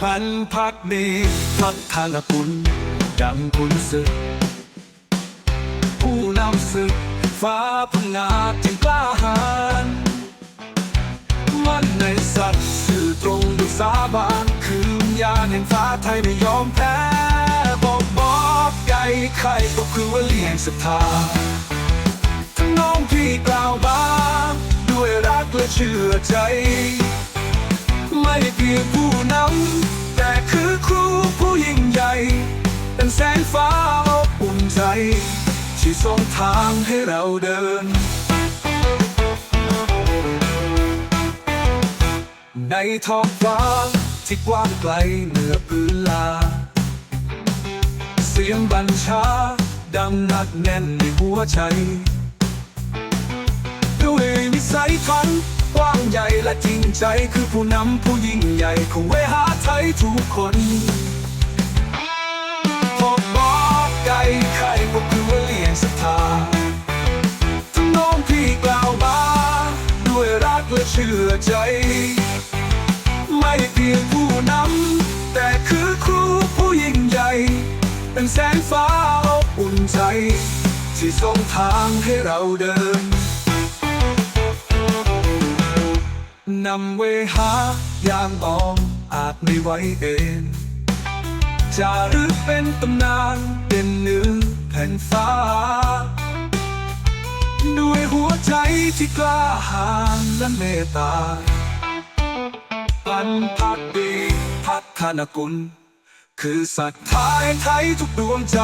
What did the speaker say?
พันพักดีพัฒนกุลดังคุณศึก ผู้นำศึก ฟ้าพังงาจึงกล้าหาญมันในสัตว์สื่อตรงดุสาบานคือวิญญาณแห่งฟ้าไทยไม่ยอมแพ้ บอกบอกไก่ไข่ก็คือว่าเลี้ยงศรัทธา แสงฟ้าอบอุ่นใจที่ส่งทางให้เราเดิน ในท้องฟ้าที่กว้างไกลเหนือพื้นลา เสียงบัญชาดังหนักแน่นในหัวใจ ด้วยวิสัยทัศน์กว้างใหญ่และจริงใจคือผู้นำผู้ยิ่งใหญ่ของเวหาไทยทุกคน และเชื่อใจ ไม่เพียงผู้นำแต่คือครูผู้ยิ่งใหญ่ เป็นแสงฟ้าอบอุ่นใจ ที่ส่งทางให้เราเดินนำเวหาอย่างออมอาจไม่ไหวเองจะรึกเป็นตำนานเป็นเนื้อแผ่นฟ้า ใจที่กล้าหาญและเมตตาปันพักดีพัฒนกุล คือสัตว์ทายไทยทุกดวงใจ